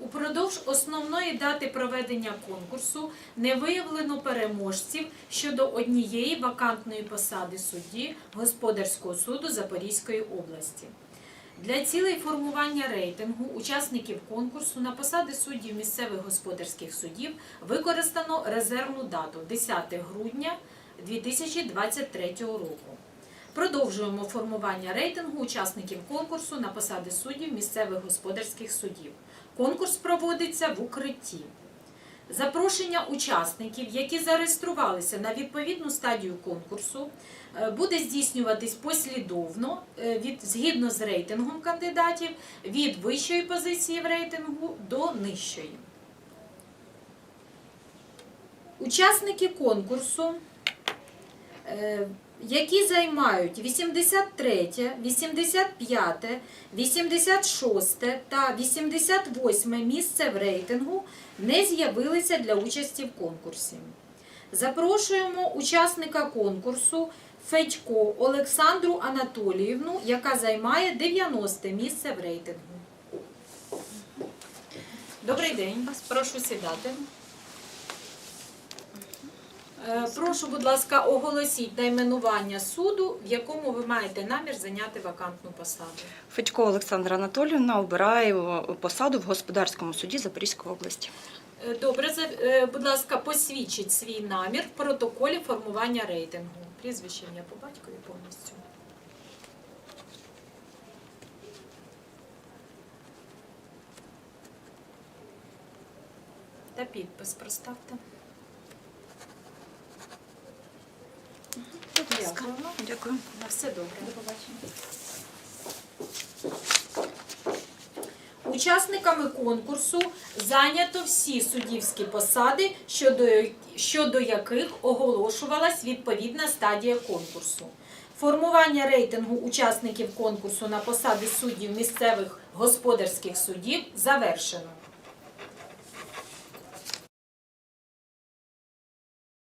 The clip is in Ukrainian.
Упродовж основної дати проведення конкурсу не виявлено переможців щодо однієї вакантної посади судді Господарського суду Запорізької області. Для цілей формування рейтингу учасників конкурсу на посади суддів місцевих господарських судів використано резервну дату 10 грудня 2023 року. Продовжуємо формування рейтингу учасників конкурсу на посади суддів місцевих господарських судів. Конкурс проводиться в укритті. Запрошення учасників, які зареєструвалися на відповідну стадію конкурсу, е, буде здійснюватись послідовно е, від згідно з рейтингом кандидатів від вищої позиції в рейтингу до нижчої. Учасники конкурсу е, які займають 83, 85, 86 та 88 місце в рейтингу, не з'явилися для участі в конкурсі. Запрошуємо учасника конкурсу Федько Олександру Анатоліївну, яка займає 90 місце в рейтингу. Добрий день, прошу сідати. Е, Прошу, будь ласка, оголосіть найменування суду, в якому ви маєте намір зайняти вакантну посаду. Федько Олександра Анатоліївна обирає посаду в господарському суді Запорізької області. Е, Добре, е, будь ласка, посвідчіть свій намір в протоколі формування рейтингу. Прізвище ім'я по батькові повністю. Та підпис проставте. Дякую. Дякую. На все добре. До побачення. Учасниками конкурсу зайнято всі суддівські посади, щодо, щодо яких оголошувалась відповідна стадія конкурсу. Формування рейтингу учасників конкурсу на посади суддів місцевих господарських судів завершено.